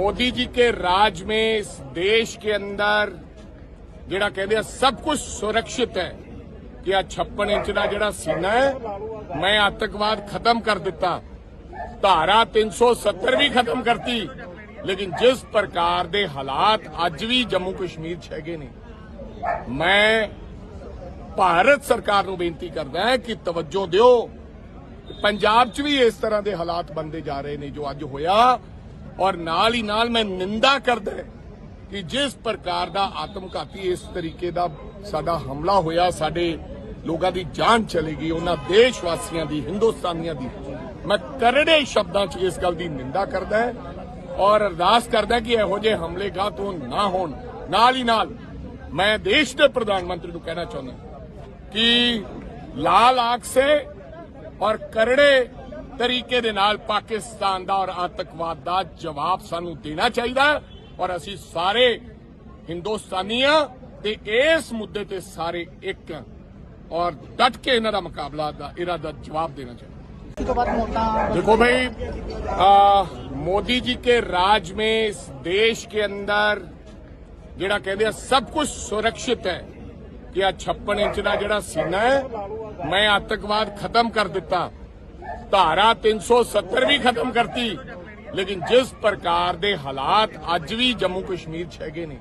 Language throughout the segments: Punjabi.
मोदी जी के राज में इस देश के अंदर ਜਿਹੜਾ ਕਹਿੰਦੇ ਆ ਸਭ ਕੁਝ ਸੁਰੱਖਿਅਤ ਹੈ ਕਿ ਆ 56 ਇੰਚ ਦਾ ਜਿਹੜਾ ਸੀਨਾ ਹੈ ਮੈਂ ਆਤੰਕਵਾਦ ਖਤਮ ਕਰ ਦਿੱਤਾ ਧਾਰਾ 370 ਵੀ ਖਤਮ ਕਰਤੀ ਲੇਕਿਨ ਜਿਸ ਪ੍ਰਕਾਰ ਦੇ ਹਾਲਾਤ ਅੱਜ ਵੀ ਜੰਮੂ ਕਸ਼ਮੀਰ 'ਚ ਹੈਗੇ ਨੇ ਮੈਂ ਭਾਰਤ ਸਰਕਾਰ ਨੂੰ ਬੇਨਤੀ ਕਰਦਾ ਹਾਂ ਕਿ ਤਵੱਜੋ ਦਿਓ ਪੰਜਾਬ 'ਚ ਵੀ ਇਸ ਤਰ੍ਹਾਂ ਦੇ ਹਾਲਾਤ ਬੰਦੇ ਜਾ ਰਹੇ ਨੇ ਜੋ ਅੱਜ ਹੋਇਆ ਔਰ ਨਾਲ ਹੀ ਨਾਲ ਮੈਂ ਨਿੰਦਾ ਕਰਦਾ ਕਿ ਜਿਸ ਪ੍ਰਕਾਰ ਦਾ ਆਤਮਘਾਤੀ ਇਸ ਤਰੀਕੇ ਦਾ ਸਾਡਾ ਹਮਲਾ ਹੋਇਆ, ਸਾਡੇ ਲੋਕਾਂ ਦੀ ਜਾਨ ਚਲੀ ਗਈ, ਉਹਨਾਂ ਦੇਸ਼ ਵਾਸੀਆਂ ਦੀ, ਹਿੰਦੁਸਤਾਨੀਆਂ ਦੀ। ਮੈਂ ਕਰੜੇ ਸ਼ਬਦਾਂ 'ਚ ਇਸ ਗੱਲ ਦੀ ਨਿੰਦਾ ਕਰਦਾ ਔਰ ਅਰਦਾਸ ਕਰਦਾ ਕਿ ਇਹੋ ਜਿਹੇ ਹਮਲੇ ਗਾਹ ਤੋਂ ਨਾ ਹੋਣ। ਨਾਲ ਹੀ ਨਾਲ ਮੈਂ ਦੇਸ਼ ਦੇ ਪ੍ਰਧਾਨ ਮੰਤਰੀ ਨੂੰ ਕਹਿਣਾ ਚਾਹੁੰਦਾ ਕਿ ਲਾਲ ਆਂਖ ਸੇ ਔਰ ਕਰੜੇ ਤਰੀਕੇ ਦੇ ਨਾਲ ਪਾਕਿਸਤਾਨ ਦਾ ਔਰ ਆਤੰਕਵਾਦ ਦਾ ਜਵਾਬ ਸਾਨੂੰ ਦੇਣਾ ਚਾਹੀਦਾ ਹੈ ਔਰ ਅਸੀਂ ਸਾਰੇ ਹਿੰਦੁਸਤਾਨੀਆਂ ਤੇ ਇਸ ਮੁੱਦੇ ਤੇ ਸਾਰੇ ਇੱਕ ਹਾਂ ਔਰ ਡਟ ਕੇ ਇਹਨਾਂ ਦਾ ਮੁਕਾਬਲਾ ਦਾ ਇਰਾਦਾ ਜਵਾਬ ਦੇਣਾ ਚਾਹੀਦਾ के बाद मोटा देखो भाई आ, मोदी जी के राज में इस देश के अंदर ਜਿਹੜਾ ਕਹਿੰਦੇ ਆ ਸਭ ਕੁਝ ਸੁਰੱਖਿਅਤ ਹੈ ਕਿ ਆ 56 ਇੰਚ ਦਾ ਜਿਹੜਾ ਸੀਨਾ ਹੈ ਮੈਂ ਆਤੰਕਵਾਦ ਖਤਮ ਕਰ ਦਿੱਤਾ ਧਾਰਾ 370 ਵੀ ਖਤਮ ਕਰਤੀ। ਲੇਕਿਨ ਜਿਸ ਪ੍ਰਕਾਰ ਦੇ ਹਾਲਾਤ ਅੱਜ ਵੀ ਜੰਮੂ ਕਸ਼ਮੀਰ 'ਚ ਹੈਗੇ ਨੇ,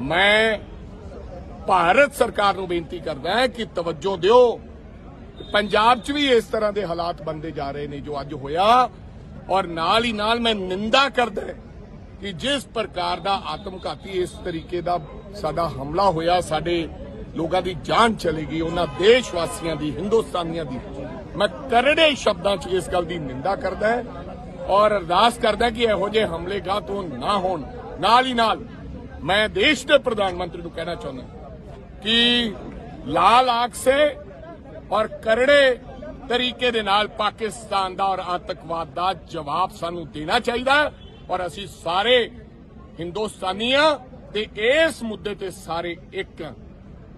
ਮੈਂ ਭਾਰਤ ਸਰਕਾਰ ਨੂੰ ਬੇਨਤੀ ਕਰਦਾ ਹਾਂ ਕਿ ਤਵੱਜੋ ਦਿਓ। ਪੰਜਾਬ 'ਚ ਵੀ ਇਸ ਤਰ੍ਹਾਂ ਦੇ ਹਾਲਾਤ ਬੰਦੇ ਜਾ ਰਹੇ ਨੇ ਜੋ ਅੱਜ ਹੋਇਆ ਔਰ ਨਾਲ ਹੀ ਨਾਲ ਮੈਂ ਨਿੰਦਾ ਕਰਦਾ ਕਿ ਜਿਸ ਪ੍ਰਕਾਰ ਦਾ ਆਤਮਘਾਤੀ ਇਸ ਤਰੀਕੇ ਦਾ ਸਾਡਾ ਹਮਲਾ ਹੋਇਆ, ਸਾਡੇ ਲੋਕਾਂ ਦੀ ਜਾਨ ਚਲੀ ਗਈ, ਉਹਨਾਂ ਦੇਸ਼ ਵਾਸੀਆਂ ਦੀ, ਹਿੰਦੁਸਤਾਨੀਆਂ ਦੀ। ਮੈਂ ਕਰੜੇ ਸ਼ਬਦਾਂ 'ਚ ਇਸ ਗੱਲ ਦੀ ਨਿੰਦਾ ਕਰਦਾ ਹਾਂ ਔਰ ਅਰਦਾਸ ਕਰਦਾ ਕਿ ਇਹੋ ਜਿਹੇ ਹਮਲੇ ਗਾਹ ਤੋਂ ਨਾ ਹੋਣ। ਨਾਲ ਹੀ ਨਾਲ ਮੈਂ ਦੇਸ਼ ਦੇ ਪ੍ਰਧਾਨ ਮੰਤਰੀ ਨੂੰ ਕਹਿਣਾ ਚਾਹੁੰਦਾ ਕਿ ਲਾਲ ਆਂਖ ਸੇ ਔਰ ਕਰੜੇ ਤਰੀਕੇ ਦੇ ਨਾਲ ਪਾਕਿਸਤਾਨ ਦਾ ਔਰ ਆਤੰਕਵਾਦ ਦਾ ਜਵਾਬ ਸਾਨੂੰ ਦੇਣਾ ਚਾਹੀਦਾ ਔਰ ਅਸੀਂ ਸਾਰੇ ਹਿੰਦੁਸਤਾਨੀਆਂ ਤੇ ਇਸ ਮੁੱਦੇ ਤੇ ਸਾਰੇ ਇੱਕ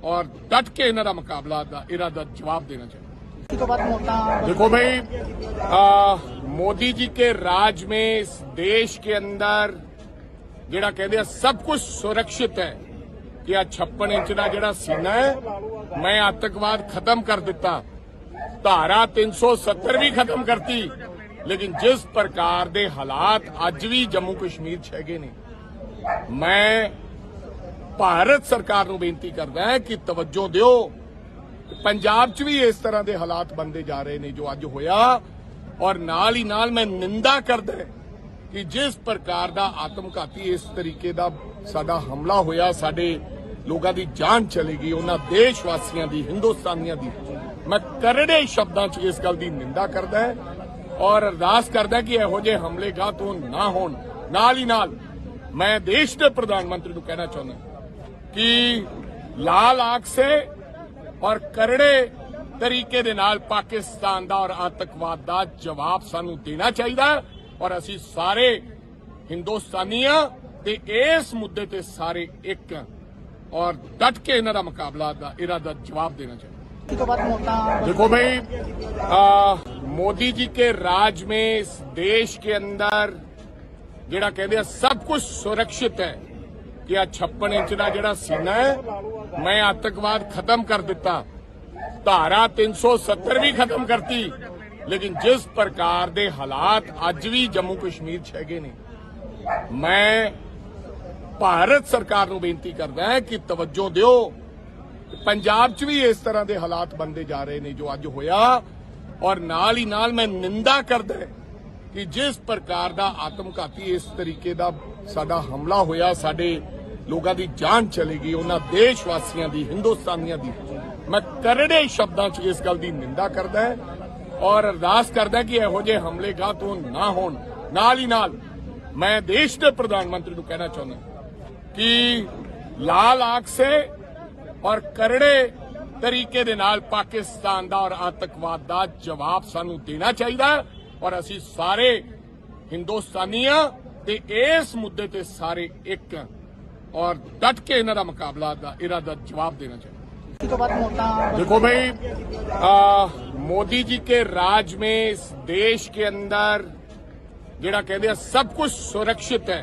ਔਰ ਡਟ ਕੇ ਇਹਨਾਂ ਦਾ ਮੁਕਾਬਲਾ ਦਾ ਇਰਾਦਾ ਜਵਾਬ ਦੇਣਾ ਚਾਹੀਦਾ। के बाद मोटा देखो भाई आ, मोदी जी के राज में इस देश के अंदर ਜਿਹੜਾ ਕਹਿੰਦੇ ਆ ਸਭ ਕੁਝ ਸੁਰੱਖਿਅਤ ਹੈ ਕਿ ਆ 56 ਇੰਚ ਦਾ ਜਿਹੜਾ ਸੀਨਾ ਹੈ ਮੈਂ ਆਤੰਕਵਾਦ ਖਤਮ ਕਰ ਦਿੱਤਾ ਧਾਰਾ 370 ਵੀ ਖਤਮ ਕਰਤੀ ਲੇਕਿਨ ਜਿਸ ਪ੍ਰਕਾਰ ਦੇ ਹਾਲਾਤ ਅੱਜ ਵੀ ਜੰਮੂ ਕਸ਼ਮੀਰ 'ਚ ਹੈਗੇ ਨੇ ਮੈਂ ਭਾਰਤ ਸਰਕਾਰ ਨੂੰ ਬੇਨਤੀ ਕਰਦਾ ਹਾਂ ਕਿ ਤਵੱਜੋ ਦਿਓ ਪੰਜਾਬ 'ਚ ਵੀ ਇਸ ਤਰ੍ਹਾਂ ਦੇ ਹਾਲਾਤ ਬੰਦੇ ਜਾ ਰਹੇ ਨੇ ਜੋ ਅੱਜ ਹੋਇਆ ਔਰ ਨਾਲ ਹੀ ਨਾਲ ਮੈਂ ਨਿੰਦਾ ਕਰਦਾ ਕਿ ਜਿਸ ਪ੍ਰਕਾਰ ਦਾ ਆਤਮਘਾਤੀ ਇਸ ਤਰੀਕੇ ਦਾ ਸਾਡਾ ਹਮਲਾ ਹੋਇਆ, ਸਾਡੇ ਲੋਕਾਂ ਦੀ ਜਾਨ ਚਲੀ ਗਈ, ਉਹਨਾਂ ਦੇਸ਼ ਵਾਸੀਆਂ ਦੀ, ਹਿੰਦੁਸਤਾਨੀਆਂ ਦੀ। ਮੈਂ ਕਰੜੇ ਸ਼ਬਦਾਂ 'ਚ ਇਸ ਗੱਲ ਦੀ ਨਿੰਦਾ ਕਰਦਾ ਔਰ ਅਰਦਾਸ ਕਰਦਾ ਕਿ ਇਹੋ ਜਿਹੇ ਹਮਲੇ ਗਾਹ ਤੋਂ ਨਾ ਹੋਣ। ਨਾਲ ਹੀ ਨਾਲ ਮੈਂ ਦੇਸ਼ ਦੇ ਪ੍ਰਧਾਨ ਮੰਤਰੀ ਨੂੰ ਕਹਿਣਾ ਚਾਹੁੰਦਾ ਕਿ ਲਾਲ ਆਂਖ ਸੇ ਔਰ ਕਰੜੇ ਤਰੀਕੇ ਦੇ ਨਾਲ ਪਾਕਿਸਤਾਨ ਦਾ ਔਰ ਆਤੰਕਵਾਦ ਦਾ ਜਵਾਬ ਸਾਨੂੰ ਦੇਣਾ ਚਾਹੀਦਾ ਹੈ ਔਰ ਅਸੀਂ ਸਾਰੇ ਹਿੰਦੁਸਤਾਨੀਆਂ ਤੇ ਇਸ ਮੁੱਦੇ ਤੇ ਸਾਰੇ ਇੱਕ ਹਾਂ ਔਰ ਡਟ ਕੇ ਇਹਨਾਂ ਦਾ ਮੁਕਾਬਲਾ ਦਾ ਇਰਾਦਾ ਜਵਾਬ ਦੇਣਾ ਚਾਹੀਦਾ के बाद मोटा देखो भाई आ, मोदी जी के राज में इस देश के अंदर ਜਿਹੜਾ ਕਹਿੰਦੇ ਆ ਸਭ ਕੁਝ ਸੁਰੱਖਿਅਤ ਹੈ ਕਿ ਆ 56 ਇੰਚ ਦਾ ਜਿਹੜਾ ਸੀਨਾ ਹੈ, ਮੈਂ ਆਤੰਕਵਾਦ ਖਤਮ ਕਰ ਦਿੱਤਾ। ਧਾਰਾ 370 ਵੀ ਖਤਮ ਕਰਤੀ। ਲੇਕਿਨ ਜਿਸ ਪ੍ਰਕਾਰ ਦੇ ਹਾਲਾਤ ਅੱਜ ਵੀ ਜੰਮੂ ਕਸ਼ਮੀਰ 'ਚ ਹੈਗੇ ਨੇ, ਮੈਂ ਭਾਰਤ ਸਰਕਾਰ ਨੂੰ ਬੇਨਤੀ ਕਰਦਾ ਹਾਂ ਕਿ ਤਵੱਜੋ ਦਿਓ। ਪੰਜਾਬ 'ਚ ਵੀ ਇਸ ਤਰ੍ਹਾਂ ਦੇ ਹਾਲਾਤ ਬੰਦੇ ਜਾ ਰਹੇ ਨੇ ਜੋ ਅੱਜ ਹੋਇਆ ਔਰ ਨਾਲ ਹੀ ਨਾਲ ਮੈਂ ਨਿੰਦਾ ਕਰਦਾ ਕਿ ਜਿਸ ਪ੍ਰਕਾਰ ਦਾ ਆਤਮਘਾਤੀ ਇਸ ਤਰੀਕੇ ਦਾ ਸਾਡਾ ਹਮਲਾ ਹੋਇਆ, ਸਾਡੇ ਲੋਕਾਂ ਦੀ ਜਾਨ ਚਲੀ ਗਈ, ਉਹਨਾਂ ਦੇਸ਼ ਵਾਸੀਆਂ ਦੀ, ਹਿੰਦੁਸਤਾਨੀਆਂ ਦੀ। ਮੈਂ ਕਰੜੇ ਸ਼ਬਦਾਂ 'ਚ ਇਸ ਗੱਲ ਦੀ ਨਿੰਦਾ ਕਰਦਾ ਹਾਂ ਔਰ ਅਰਦਾਸ ਕਰਦਾ ਕਿ ਇਹੋ ਜਿਹੇ ਹਮਲੇ ਗਾਹ ਤੋਂ ਨਾ ਹੋਣ। ਨਾਲ ਹੀ ਨਾਲ ਮੈਂ ਦੇਸ਼ ਦੇ ਪ੍ਰਧਾਨ ਮੰਤਰੀ ਨੂੰ ਕਹਿਣਾ ਚਾਹੁੰਦਾ ਕਿ ਲਾਲ ਆਂਖ ਸੇ ਔਰ ਕਰੜੇ ਤਰੀਕੇ ਦੇ ਨਾਲ ਪਾਕਿਸਤਾਨ ਦਾ ਔਰ ਆਤੰਕਵਾਦ ਦਾ ਜਵਾਬ ਸਾਨੂੰ ਦੇਣਾ ਚਾਹੀਦਾ। ਹੈ ਔਰ ਅਸੀਂ ਸਾਰੇ ਹਿੰਦੁਸਤਾਨੀਆਂ ਤੇ ਇਸ ਮੁੱਦੇ ਤੇ ਸਾਰੇ ਇੱਕ ਹਾਂ ਔਰ ਡਟ ਕੇ ਇਹਨਾਂ ਦਾ ਮੁਕਾਬਲਾ ਦਾ ਇਰਾਦਾ ਜਵਾਬ ਦੇਣਾ ਚਾਹੀਦਾ के बाद मोटा देखो भाई आ, मोदी जी के राज में इस देश के अंदर ਜਿਹੜਾ ਕਹਿੰਦੇ ਆ ਸਭ ਕੁਝ ਸੁਰੱਖਿਅਤ ਹੈ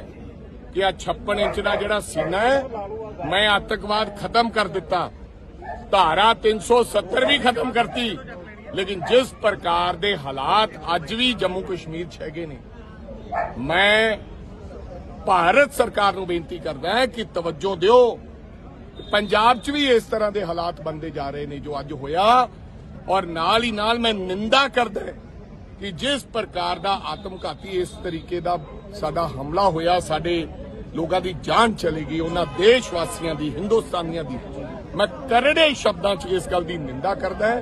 ਕਿ ਆ 56 ਇੰਚ ਦਾ ਜਿਹੜਾ ਸੀਨਾ ਹੈ ਮੈਂ ਆਤੰਕਵਾਦ ਖਤਮ ਕਰ ਦਿੱਤਾ ਧਾਰਾ 370 ਵੀ ਖਤਮ ਕਰਤੀ ਲੇਕਿਨ ਜਿਸ ਪ੍ਰਕਾਰ ਦੇ ਹਾਲਾਤ ਅੱਜ ਵੀ ਜੰਮੂ ਕਸ਼ਮੀਰ 'ਚ ਹੈਗੇ ਨੇ, ਮੈਂ ਭਾਰਤ ਸਰਕਾਰ ਨੂੰ ਬੇਨਤੀ ਕਰਦਾ ਹਾਂ ਕਿ ਤਵੱਜੋ ਦਿਓ ਪੰਜਾਬ 'ਚ ਵੀ ਇਸ ਤਰ੍ਹਾਂ ਦੇ ਹਾਲਾਤ ਬੰਦੇ ਜਾ ਰਹੇ ਨੇ ਜੋ ਅੱਜ ਹੋਇਆ ਔਰ ਨਾਲ ਹੀ ਨਾਲ ਮੈਂ ਨਿੰਦਾ ਕਰਦਾ ਕਿ ਜਿਸ ਪ੍ਰਕਾਰ ਦਾ ਆਤਮਘਾਤੀ ਇਸ ਤਰੀਕੇ ਦਾ ਸਾਡਾ ਹਮਲਾ ਹੋਇਆ, ਸਾਡੇ ਲੋਕਾਂ ਦੀ ਜਾਨ ਚਲੀ ਗਈ, ਉਹਨਾਂ ਦੇਸ਼ ਵਾਸੀਆਂ ਦੀ, ਹਿੰਦੁਸਤਾਨੀਆਂ ਦੀ, ਮੈਂ ਕਰੜੇ ਸ਼ਬਦਾਂ 'ਚ ਇਸ ਗੱਲ ਦੀ ਨਿੰਦਾ ਕਰਦਾ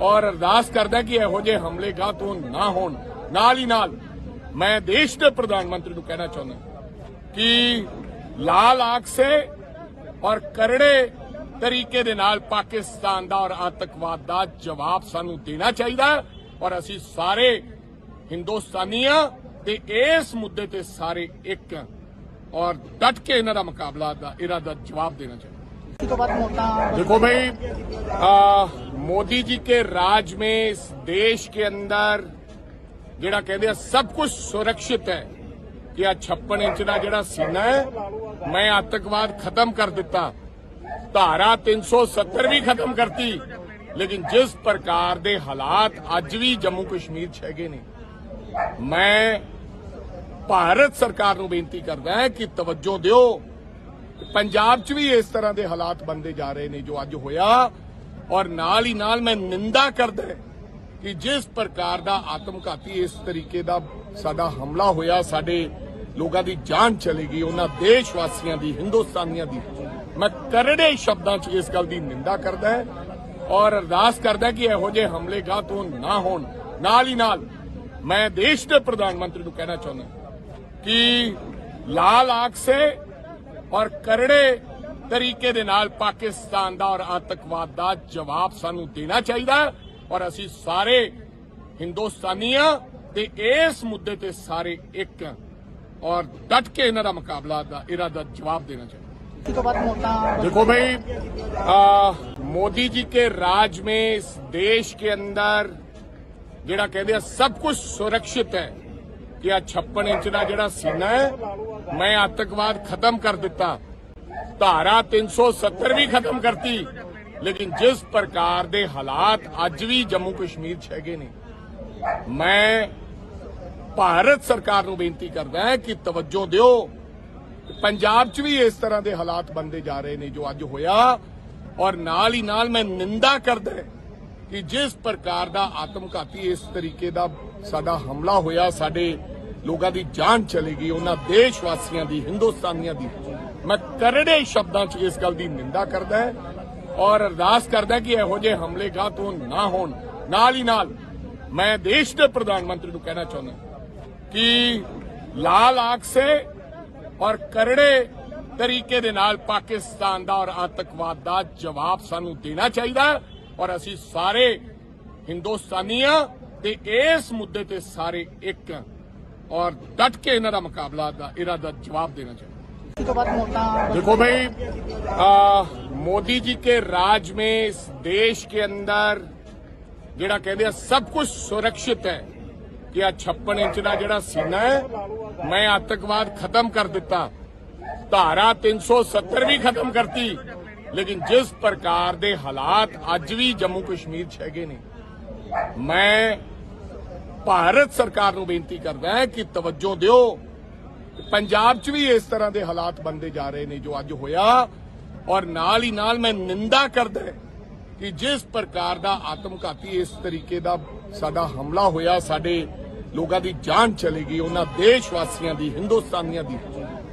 ਔਰ ਅਰਦਾਸ ਕਰਦਾ ਕਿ ਇਹੋ ਜਿਹੇ ਹਮਲੇ ਗਾਹ ਤੋਂ ਨਾ ਹੋਣ। ਨਾਲ ਹੀ ਨਾਲ ਮੈਂ ਦੇਸ਼ ਦੇ ਪ੍ਰਧਾਨ ਮੰਤਰੀ ਨੂੰ ਕਹਿਣਾ ਚਾਹੁੰਦਾ ਕਿ ਲਾਲ ਆਖ ਸੇ ਔਰ ਕਰੜੇ ਤਰੀਕੇ ਦੇ ਨਾਲ ਪਾਕਿਸਤਾਨ ਦਾ ਔਰ ਆਤੰਕਵਾਦ ਦਾ ਜਵਾਬ ਸਾਨੂੰ ਦੇਣਾ ਚਾਹੀਦਾ ਔਰ ਅਸੀਂ ਸਾਰੇ ਹਿੰਦੁਸਤਾਨੀਆਂ ਤੇ ਇਸ ਮੁੱਦੇ ਤੇ ਸਾਰੇ ਇੱਕ ਔਰ ਡਟ ਕੇ ਇਹਨਾਂ ਦਾ ਮੁਕਾਬਲਾ ਦਾ ਇਰਾਦਾ ਜਵਾਬ ਦੇਣਾ ਚਾਹੀਦਾ। ਦੇਖੋ ਭਾਈ ਆ मोदी जी के राज में इस देश के अंदर ਜਿਹੜਾ ਕਹਿੰਦੇ ਆ ਸਭ ਕੁਝ ਸੁਰੱਖਿਅਤ ਹੈ ਕਿ ਆ 56 ਇੰਚ ਦਾ ਜਿਹੜਾ ਸੀਨਾ ਹੈ ਮੈਂ ਆਤੰਕਵਾਦ ਖਤਮ ਕਰ ਦਿੱਤਾ ਧਾਰਾ 370 ਵੀ ਖਤਮ ਕਰਤੀ ਲੇਕਿਨ ਜਿਸ ਪ੍ਰਕਾਰ ਦੇ ਹਾਲਾਤ ਅੱਜ ਵੀ ਜੰਮੂ ਕਸ਼ਮੀਰ 'ਚ ਹੈਗੇ ਨੇ ਮੈਂ ਭਾਰਤ ਸਰਕਾਰ ਨੂੰ ਬੇਨਤੀ ਕਰਦਾ ਹਾਂ ਕਿ ਤਵੱਜੋ ਦਿਓ ਪੰਜਾਬ 'ਚ ਵੀ ਇਸ ਤਰ੍ਹਾਂ ਦੇ ਹਾਲਾਤ ਬੰਦੇ ਜਾ ਰਹੇ ਨੇ ਜੋ ਅੱਜ ਹੋਇਆ ਔਰ ਨਾਲ ਹੀ ਨਾਲ ਮੈਂ ਨਿੰਦਾ ਕਰਦਾ ਕਿ ਜਿਸ ਪ੍ਰਕਾਰ ਦਾ ਆਤਮਘਾਤੀ ਇਸ ਤਰੀਕੇ ਦਾ ਸਾਡਾ ਹਮਲਾ ਹੋਇਆ, ਸਾਡੇ ਲੋਕਾਂ ਦੀ ਜਾਨ ਚਲੀ ਗਈ, ਉਹਨਾਂ ਦੇਸ਼ ਵਾਸੀਆਂ ਦੀ, ਹਿੰਦੁਸਤਾਨੀਆਂ ਦੀ। ਮੈਂ ਕਰੜੇ ਸ਼ਬਦਾਂ 'ਚ ਇਸ ਗੱਲ ਦੀ ਨਿੰਦਾ ਕਰਦਾ ਹਾਂ ਔਰ ਅਰਦਾਸ ਕਰਦਾ ਕਿ ਇਹੋ ਜਿਹੇ ਹਮਲੇ ਗਾਹ ਤੋਂ ਨਾ ਹੋਣ। ਨਾਲ ਹੀ ਨਾਲ ਮੈਂ ਦੇਸ਼ ਦੇ ਪ੍ਰਧਾਨ ਮੰਤਰੀ ਨੂੰ ਕਹਿਣਾ ਚਾਹੁੰਦਾ ਕਿ ਲਾਲ ਆਂਖ ਸੇ ਔਰ ਕਰੜੇ ਤਰੀਕੇ ਦੇ ਨਾਲ ਪਾਕਿਸਤਾਨ ਦਾ ਔਰ ਆਤੰਕਵਾਦ ਦਾ ਜਵਾਬ ਸਾਨੂੰ ਦੇਣਾ ਚਾਹੀਦਾ ਹੈ ਔਰ ਅਸੀਂ ਸਾਰੇ ਹਿੰਦੁਸਤਾਨੀਆਂ ਤੇ ਇਸ ਮੁੱਦੇ ਤੇ ਸਾਰੇ ਇੱਕ ਹਾਂ ਔਰ ਡਟ ਕੇ ਇਹਨਾਂ ਦਾ ਮੁਕਾਬਲਾ ਦਾ ਇਰਾਦਾ ਜਵਾਬ ਦੇਣਾ ਚਾਹੀਦਾ इसी के बाद मोटा देखो भाई आ, मोदी जी के राज में इस देश के अंदर ਜਿਹੜਾ ਕਹਿੰਦੇ ਆ ਸਭ ਕੁਝ ਸੁਰੱਖਿਅਤ ਹੈ ਕਿ ਆ 56 ਇੰਚ ਦਾ ਜਿਹੜਾ ਸੀਨਾ ਹੈ ਮੈਂ ਆਤੰਕਵਾਦ ਖਤਮ ਕਰ ਦਿੱਤਾ ਧਾਰਾ 370 ਵੀ ਖਤਮ ਕਰਤੀ। ਲੇਕਿਨ ਜਿਸ ਪ੍ਰਕਾਰ ਦੇ ਹਾਲਾਤ ਅੱਜ ਵੀ ਜੰਮੂ ਕਸ਼ਮੀਰ 'ਚ ਹੈਗੇ ਨੇ, ਮੈਂ ਭਾਰਤ ਸਰਕਾਰ ਨੂੰ ਬੇਨਤੀ ਕਰਦਾ ਹਾਂ ਕਿ ਤਵੱਜੋ ਦਿਓ ਪੰਜਾਬ 'ਚ ਵੀ ਇਸ ਤਰ੍ਹਾਂ ਦੇ ਹਾਲਾਤ ਬੰਦੇ ਜਾ ਰਹੇ ਨੇ ਜੋ ਅੱਜ ਹੋਇਆ। ਔਰ ਨਾਲ ਹੀ ਨਾਲ ਮੈਂ ਨਿੰਦਾ ਕਰਦਾ ਕਿ ਜਿਸ ਪ੍ਰਕਾਰ ਦਾ ਆਤਮਘਾਤੀ ਇਸ ਤਰੀਕੇ ਦਾ ਸਾਡਾ ਹਮਲਾ ਹੋਇਆ, ਸਾਡੇ ਲੋਕਾਂ ਦੀ ਜਾਨ ਚਲੀ ਗਈ, ਉਹਨਾਂ ਦੇਸ਼ ਵਾਸੀਆਂ ਦੀ, ਹਿੰਦੁਸਤਾਨੀਆਂ ਦੀ। ਮੈਂ ਕਰੜੇ ਸ਼ਬਦਾਂ 'ਚ ਇਸ ਗੱਲ ਦੀ ਨਿੰਦਾ ਕਰਦਾ ਹੈ ਔਰ ਅਰਦਾਸ ਕਰਦਾ ਕਿ ਇਹੋ ਜਿਹੇ ਹਮਲੇ ਗਾਂ ਤੋਂ ਨਾ ਹੋਣ। ਨਾਲ ਹੀ ਨਾਲ ਮੈਂ ਦੇਸ਼ ਦੇ ਪ੍ਰਧਾਨ ਮੰਤਰੀ ਨੂੰ ਕਹਿਣਾ ਚਾਹੁੰਦਾ ਕਿ ਲਾਲ ਆਖ ਸੇ ਔਰ ਕਰੜੇ ਤਰੀਕੇ ਦੇ ਨਾਲ ਪਾਕਿਸਤਾਨ ਦਾ ਔਰ ਆਤੰਕਵਾਦ ਦਾ ਜਵਾਬ ਸਾਨੂੰ ਦੇਣਾ ਚਾਹੀਦਾ ਔਰ ਅਸੀਂ ਸਾਰੇ ਹਿੰਦੁਸਤਾਨੀਆਂ ਤੇ ਇਸ ਮੁੱਦੇ ਤੇ ਸਾਰੇ ਇੱਕ ਔਰ ਡਟ ਕੇ ਇਹਨਾਂ ਦਾ ਮੁਕਾਬਲਾ ਦਾ ਇਰਾਦਾ ਜਵਾਬ ਦੇਣਾ ਚਾਹੀਦਾ देखो भाई आ, मोदी जी के राज में इस देश के अंदर ਜਿਹੜਾ ਕਹਿੰਦੇ ਆ ਸਭ ਕੁਝ ਸੁਰੱਖਿਅਤ ਹੈ ਕਿ ਆ 56 ਇੰਚ ਦਾ ਜਿਹੜਾ ਸੀਨਾ ਹੈ ਮੈਂ ਆਤੰਕਵਾਦ ਖਤਮ ਕਰ ਦਿੱਤਾ ਧਾਰਾ 370 ਵੀ ਖਤਮ ਕਰਤੀ ਲੇਕਿਨ ਜਿਸ ਪ੍ਰਕਾਰ ਦੇ ਹਾਲਾਤ ਅੱਜ ਵੀ ਜੰਮੂ ਕਸ਼ਮੀਰ 'ਚ ਹੈਗੇ ਨੇ ਮੈਂ ਭਾਰਤ ਸਰਕਾਰ ਨੂੰ ਬੇਨਤੀ ਕਰਦਾ ਹਾਂ ਕਿ ਤਵੱਜੋ ਦਿਓ ਪੰਜਾਬ 'ਚ ਵੀ ਇਸ ਤਰ੍ਹਾਂ ਦੇ ਹਾਲਾਤ ਬੰਦੇ ਜਾ ਰਹੇ ਨੇ ਜੋ ਅੱਜ ਹੋਇਆ। ਔਰ ਨਾਲ ਹੀ ਨਾਲ ਮੈਂ ਨਿੰਦਾ ਕਰਦਾ ਕਿ ਜਿਸ ਪ੍ਰਕਾਰ ਦਾ ਆਤਮਘਾਤੀ ਇਸ ਤਰੀਕੇ ਦਾ ਸਾਡਾ ਹਮਲਾ ਹੋਇਆ, ਸਾਡੇ ਲੋਕਾਂ ਦੀ ਜਾਨ ਚਲੀ ਗਈ, ਉਹਨਾਂ ਦੇਸ਼ ਵਾਸੀਆਂ ਦੀ, ਹਿੰਦੁਸਤਾਨੀਆਂ ਦੀ।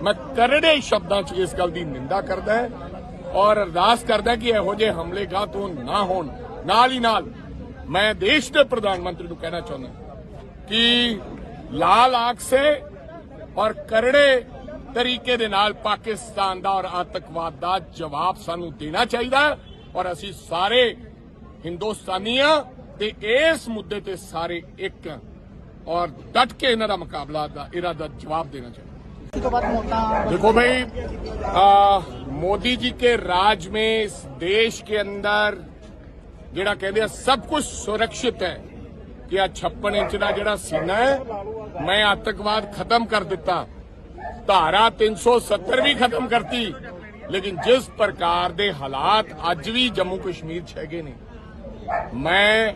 ਮੈਂ ਕਰੜੇ ਸ਼ਬਦਾਂ 'ਚ ਇਸ ਗੱਲ ਦੀ ਨਿੰਦਾ ਕਰਦਾ ਔਰ ਅਰਦਾਸ ਕਰਦਾ ਕਿ ਇਹੋ ਜਿਹੇ ਹਮਲੇ ਗਾਹ ਤੋਂ ਨਾ ਹੋਣ। ਨਾਲ ਹੀ ਨਾਲ ਮੈਂ ਦੇਸ਼ ਦੇ ਪ੍ਰਧਾਨ ਮੰਤਰੀ ਨੂੰ ਕਹਿਣਾ ਚਾਹੁੰਦਾ ਕਿ ਲਾਲ ਆਂਖ ਸੇ ਔਰ ਕਰੜੇ ਤਰੀਕੇ ਦੇ ਨਾਲ ਪਾਕਿਸਤਾਨ ਦਾ ਔਰ ਆਤੰਕਵਾਦ ਦਾ ਜਵਾਬ ਸਾਨੂੰ ਦੇਣਾ ਚਾਹੀਦਾ ਹੈ ਔਰ ਅਸੀਂ ਸਾਰੇ ਹਿੰਦੁਸਤਾਨੀਆਂ ਤੇ ਇਸ ਮੁੱਦੇ ਤੇ ਸਾਰੇ ਇੱਕ ਹਾਂ ਔਰ ਡਟ ਕੇ ਇਹਨਾਂ ਦਾ ਮੁਕਾਬਲਾ ਦਾ ਇਰਾਦਾ ਜਵਾਬ ਦੇਣਾ ਚਾਹੀਦਾ इसी के बाद मोटा देखो भाई आ, मोदी जी के राज में इस देश के अंदर ਜਿਹੜਾ ਕਹਿੰਦੇ ਆ ਸਭ ਕੁਝ ਸੁਰੱਖਿਅਤ ਹੈ ਕਿ ਆ 56 ਇੰਚ ਦਾ ਜਿਹੜਾ ਸੀਨਾ ਹੈ, ਮੈਂ ਆਤੰਕਵਾਦ ਖਤਮ ਕਰ ਦਿੱਤਾ। ਧਾਰਾ 370 ਵੀ ਖਤਮ ਕਰਤੀ। ਲੇਕਿਨ ਜਿਸ ਪ੍ਰਕਾਰ ਦੇ ਹਾਲਾਤ ਅੱਜ ਵੀ ਜੰਮੂ ਕਸ਼ਮੀਰ 'ਚ ਹੈਗੇ ਨੇ, ਮੈਂ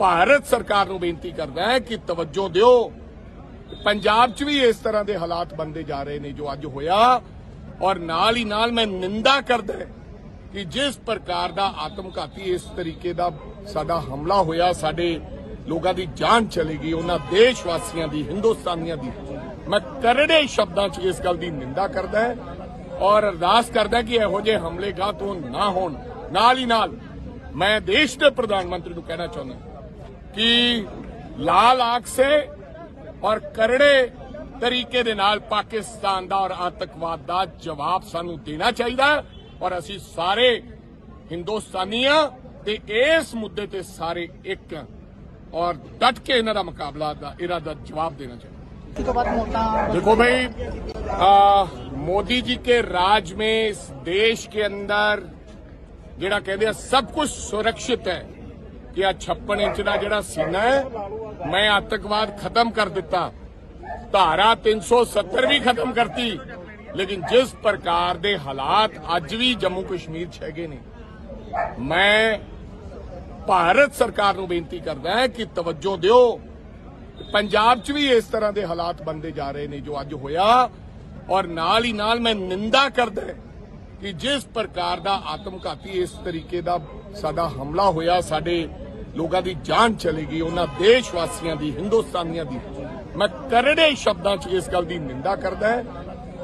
ਭਾਰਤ ਸਰਕਾਰ ਨੂੰ ਬੇਨਤੀ ਕਰਦਾ ਹਾਂ ਕਿ ਤਵੱਜੋ ਦਿਓ। ਪੰਜਾਬ 'ਚ ਵੀ ਇਸ ਤਰ੍ਹਾਂ ਦੇ ਹਾਲਾਤ ਬੰਦੇ ਜਾ ਰਹੇ ਨੇ ਜੋ ਅੱਜ ਹੋਇਆ। ਔਰ ਨਾਲ ਹੀ ਨਾਲ ਮੈਂ ਨਿੰਦਾ ਕਰਦਾ ਕਿ ਜਿਸ ਪ੍ਰਕਾਰ ਦਾ ਆਤਮਘਾਤੀ ਇਸ ਤਰੀਕੇ ਦਾ ਸਾਡਾ ਹਮਲਾ ਹੋਇਆ, ਸਾਡੇ ਲੋਕਾਂ ਦੀ ਜਾਨ ਚਲੇਗੀ, ਉਹਨਾਂ ਦੇਸ਼ ਵਾਸੀਆਂ ਦੀ, ਹਿੰਦੁਸਤਾਨੀਆਂ ਦੀ। ਮੈਂ ਕਰੜੇ ਸ਼ਬਦਾਂ 'ਚ ਇਸ ਗੱਲ ਦੀ ਨਿੰਦਾ ਕਰਦਾ ਹਾਂ ਔਰ ਅਰਦਾਸ ਕਰਦਾ ਕਿ ਇਹੋ ਜਿਹੇ ਹਮਲੇ ਗਾਹ ਤੋਂ ਨਾ ਹੋਣ। ਨਾਲ ਹੀ ਨਾਲ ਮੈਂ ਦੇਸ਼ ਦੇ ਪ੍ਰਧਾਨ ਮੰਤਰੀ ਨੂੰ ਕਹਿਣਾ ਚਾਹੁੰਦਾ ਕਿ ਲਾਲ ਆਂਖ ਸੇ ਔਰ ਕਰੜੇ ਤਰੀਕੇ ਦੇ ਨਾਲ ਪਾਕਿਸਤਾਨ ਦਾ ਔਰ ਆਤੰਕਵਾਦ ਦਾ ਜਵਾਬ ਸਾਨੂੰ ਦੇਣਾ ਚਾਹੀਦਾ ਔਰ ਅਸੀਂ ਸਾਰੇ ਹਿੰਦੁਸਤਾਨੀਆਂ ਤੇ ਇਸ ਮੁੱਦੇ ਤੇ ਸਾਰੇ ਇੱਕ ਔਰ ਡਟ ਕੇ ਇਹਨਾਂ ਦਾ ਮੁਕਾਬਲਾ ਦਾ ਇਹਦਾ ਦਾ ਜਵਾਬ ਦੇਣਾ ਚਾਹੀਦਾ इसी के बाद मोटा देखो भाई आ, मोदी जी के राज में इस देश के अंदर ਜਿਹੜਾ ਕਹਿੰਦੇ ਆ ਸਭ ਕੁਝ ਸੁਰੱਖਿਅਤ ਹੈ ਕਿ ਆ 56 ਇੰਚ ਦਾ ਜਿਹੜਾ ਸੀਨਾ ਹੈ ਮੈਂ ਆਤੰਕਵਾਦ ਖਤਮ ਕਰ ਦਿੱਤਾ ਧਾਰਾ 370 ਵੀ ਖਤਮ ਕਰਤੀ ਲੇਕਿਨ ਜਿਸ ਪ੍ਰਕਾਰ ਦੇ ਹਾਲਾਤ ਅੱਜ ਵੀ ਜੰਮੂ ਕਸ਼ਮੀਰ 'ਚ ਹੈਗੇ ਨੇ ਮੈਂ ਭਾਰਤ ਸਰਕਾਰ ਨੂੰ ਬੇਨਤੀ ਕਰਦਾ ਹਾਂ ਕਿ ਤਵੱਜੋ ਦਿਓ। ਪੰਜਾਬ 'ਚ ਵੀ ਇਸ ਤਰ੍ਹਾਂ ਦੇ ਹਾਲਾਤ ਬੰਦੇ ਜਾ ਰਹੇ ਨੇ ਜੋ ਅੱਜ ਹੋਇਆ ਔਰ ਨਾਲ ਹੀ ਨਾਲ ਮੈਂ ਨਿੰਦਾ ਕਰਦਾ ਕਿ ਜਿਸ ਪ੍ਰਕਾਰ ਦਾ ਆਤਮਘਾਤੀ ਇਸ ਤਰੀਕੇ ਦਾ ਸਾਡਾ ਹਮਲਾ ਹੋਇਆ, ਸਾਡੇ ਲੋਕਾਂ ਦੀ ਜਾਨ ਚਲੇਗੀ ਉਹਨਾਂ ਦੇਸ਼ ਵਾਸੀਆਂ ਦੀ, ਹਿੰਦੁਸਤਾਨੀਆਂ ਦੀ। ਮੈਂ ਕਰੜੇ ਸ਼ਬਦਾਂ 'ਚ ਇਸ ਗੱਲ ਦੀ ਨਿੰਦਾ ਕਰਦਾ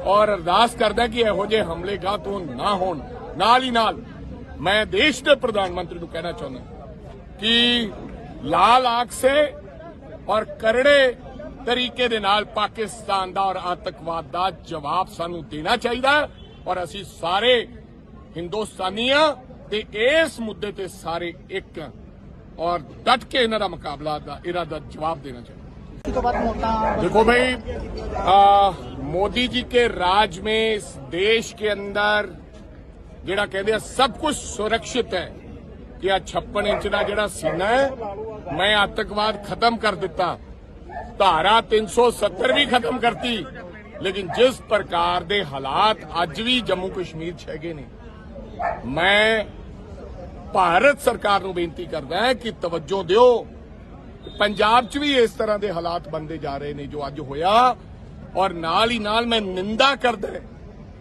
ਔਰ ਅਰਦਾਸ ਕਰਦਾ ਕਿ ਇਹੋ ਜਿਹੇ ਹਮਲੇ ਗਾਹ ਤੋਂ ਨਾ ਹੋਣ, ਨਾਲ ਹੀ ਨਾਲ ਮੈਂ ਦੇਸ਼ ਦੇ ਪ੍ਰਧਾਨ ਮੰਤਰੀ ਨੂੰ ਕਹਿਣਾ ਚਾਹੁੰਦਾ ਕਿ ਲਾਲ ਆਂਖ ਸੇ ਔਰ ਕਰੜੇ ਤਰੀਕੇ ਦੇ ਨਾਲ ਪਾਕਿਸਤਾਨ ਦਾ ਔਰ ਆਤੰਕਵਾਦ ਦਾ ਜਵਾਬ ਸਾਨੂੰ ਦੇਣਾ ਚਾਹੀਦਾ ਹੈ ਔਰ ਅਸੀਂ ਸਾਰੇ ਹਿੰਦੁਸਤਾਨੀਆਂ ਤੇ ਇਸ ਮੁੱਦੇ ਤੇ ਸਾਰੇ ਇੱਕ ਔਰ ਡਟ ਕੇ ਇਹਨਾਂ ਦਾ ਮੁਕਾਬਲਾ ਦਾ ਇਹਦਾ ਦਾ ਜਵਾਬ ਦੇਣਾ ਚਾਹੀਦਾ इसी के बाद मोटा देखो भाई आ, मोदी जी के राज में इस देश के अंदर ਜਿਹੜਾ ਕਹਿੰਦੇ ਆ ਸਭ ਕੁਝ ਸੁਰੱਖਿਅਤ ਹੈ ਕਿ ਆ 56 ਇੰਚ ਦਾ ਜਿਹੜਾ ਸੀਨਾ ਹੈ, ਮੈਂ ਆਤੰਕਵਾਦ ਖਤਮ ਕਰ ਦਿੱਤਾ। ਧਾਰਾ 370 ਵੀ ਖਤਮ ਕਰਤੀ। ਲੇਕਿਨ ਜਿਸ ਪ੍ਰਕਾਰ ਦੇ ਹਾਲਾਤ ਅੱਜ ਵੀ ਜੰਮੂ ਕਸ਼ਮੀਰ 'ਚ ਹੈਗੇ ਨੇ, ਮੈਂ ਭਾਰਤ ਸਰਕਾਰ ਨੂੰ ਬੇਨਤੀ ਕਰਦਾ ਹਾਂ ਕਿ ਤਵੱਜੋ ਦਿਓ ਪੰਜਾਬ 'ਚ ਵੀ ਇਸ ਤਰ੍ਹਾਂ ਦੇ ਹਾਲਾਤ ਬੰਦੇ ਜਾ ਰਹੇ ਨੇ ਜੋ ਅੱਜ ਹੋਇਆ। ਔਰ ਨਾਲ ਹੀ ਨਾਲ ਮੈਂ ਨਿੰਦਾ ਕਰਦਾ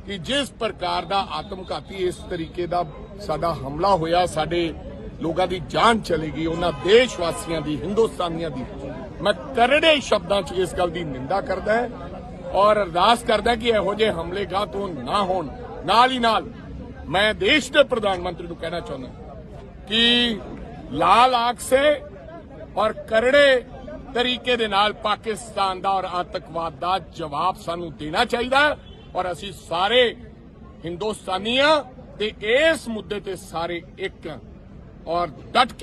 ਕਿ ਜਿਸ ਪ੍ਰਕਾਰ ਦਾ ਆਤਮਘਾਤੀ ਇਸ ਤਰੀਕੇ ਦਾ ਸਾਡਾ ਹਮਲਾ ਹੋਇਆ, ਸਾਡੇ ਲੋਕਾਂ ਦੀ ਜਾਨ ਚਲੇਗੀ ਉਹਨਾਂ ਦੇਸ਼ ਵਾਸੀਆਂ ਦੀ, ਹਿੰਦੁਸਤਾਨੀਆਂ ਦੀ। ਮੈਂ ਕਰੜੇ ਸ਼ਬਦਾਂ 'ਚ ਇਸ ਗੱਲ ਦੀ ਨਿੰਦਾ ਕਰਦਾ ਹਾਂ ਔਰ ਅਰਦਾਸ ਕਰਦਾ ਕਿ ਇਹੋ ਜਿਹੇ ਹਮਲੇ ਗਾਹ ਤੋਂ ਨਾ ਹੋਣ, ਨਾਲ ਹੀ ਨਾਲ ਮੈਂ ਦੇਸ਼ ਦੇ ਪ੍ਰਧਾਨ ਮੰਤਰੀ ਨੂੰ ਕਹਿਣਾ ਚਾਹੁੰਦਾ ਕਿ ਲਾਲ ਆਂਖ ਸੇ ਔਰ ਕਰੜੇ ਤਰੀਕੇ ਦੇ ਨਾਲ ਪਾਕਿਸਤਾਨ ਦਾ ਔਰ ਆਤੰਕਵਾਦ ਦਾ ਜਵਾਬ ਸਾਨੂੰ ਦੇਣਾ ਚਾਹੀਦਾ ਔਰ ਅਸੀਂ ਸਾਰੇ ਹਿੰਦੁਸਤਾਨੀਆਂ ਤੇ ਇਸ ਮੁੱਦੇ ਤੇ ਸਾਰੇ ਇੱਕ ਔਰ ਡਟ ਕੇ